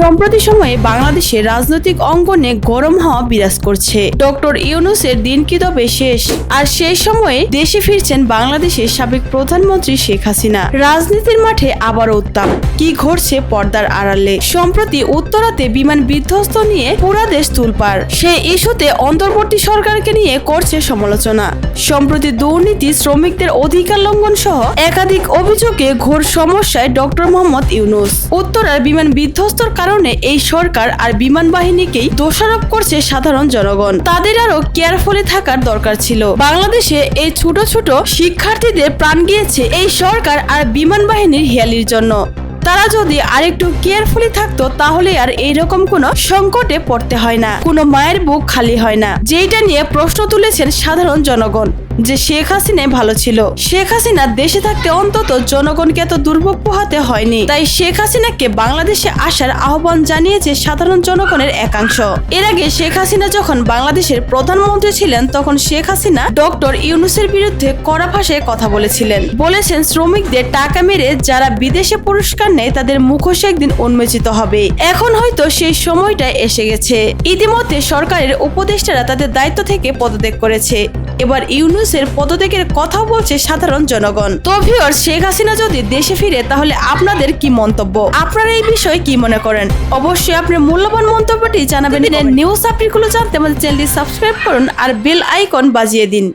সম্প্রতি সময়ে বাংলাদেশের রাজনৈতিক অঙ্গনে গরম হাওয়া বিরাজ করছে। ডক্টর ইউনুসের দিন কি তবে শেষ? আর সেই সময়ে দেশে ফিরছেন বাংলাদেশের সাবেক প্রধানমন্ত্রী শেখ হাসিনা। রাজনীতির মাঠে আবার উত্তাপ। কি ঘটছে পর্দার আড়ালে? সম্প্রতি উত্তরাতে বিমান বিধ্বস্ত নিয়ে পুরা দেশ তুলপার সেই ইস্যুতে অন্তর্বর্তী সরকারকে নিয়ে করছে সমালোচনা। সম্প্রতি দুর্নীতি শ্রমিকদের অধিকার লঙ্ঘন সহ একাধিক অভিযোগে ঘোর সমস্যায় ডক্টর মোহাম্মদ ইউনুস। উত্তরার বিমান বিধ্বস্তর কারণে এই সরকার আর বিমান বাহিনীকেই দোষারোপ করছে সাধারণ জনগণ। তাদের আরও কেয়ারফুলি থাকার দরকার ছিল। বাংলাদেশে এই ছোট ছোট শিক্ষার্থীদের প্রাণ গিয়েছে এই সরকার আর বিমান বাহিনীর হেয়ালির জন্য। তারা যদি আরেকটু কেয়ারফুলি থাকতো, তাহলে আর এইরকম কোনো সংকটে পড়তে হয় না। কোনো মায়ের বুক খালি হয় না। যেইটা নিয়ে প্রশ্ন তুলেছেন সাধারণ জনগণ, যে শেখ হাসিনা ভালো ছিল। শেখ হাসিনা দেশে থাকতে অন্তত জনগণকে এত দুর্ভোগ পোহাতে হয়নি। তাই শেখ হাসিনাকে বাংলাদেশে আসার আহ্বান জানিয়েছে সাধারণ জনগণের একাংশ। এর আগে শেখ হাসিনা যখন বাংলাদেশের প্রধানমন্ত্রী ছিলেন, তখন শেখ হাসিনা ডক্টর ইউনুসের বিরুদ্ধে কড়া ভাষায় কথা বলেছিলেন। বলেছেন, শ্রমিকদের টাকা মেরে যারা বিদেশে পুরস্কার নেয় তাদের মুখোশ একদিন উন্মোচিত হবে। এখন হয়তো সেই সময়টা এসে গেছে। ইতিমধ্যে সরকারের উপদেষ্টারা তাদের দায়িত্ব থেকে পদত্যাগ করেছে। এবার ইউনুসের পদত্যাগের কথা বলছে সাধারণ জনগণ। তো ভিউয়ার শেখ হাসিনা যদি দেশে ফিরে তাহলে আপনাদের কি মন্তব্য? আপনারা এই বিষয়ে কি মনে করেন? অবশ্যই আপনার মূল্যবান মন্তব্যটি জানাবেন। নিউজ আপডেটগুলো জানতে আমাদের চ্যানেলটি সাবস্ক্রাইব করুন আর বেল আইকন বাজিয়ে দিন।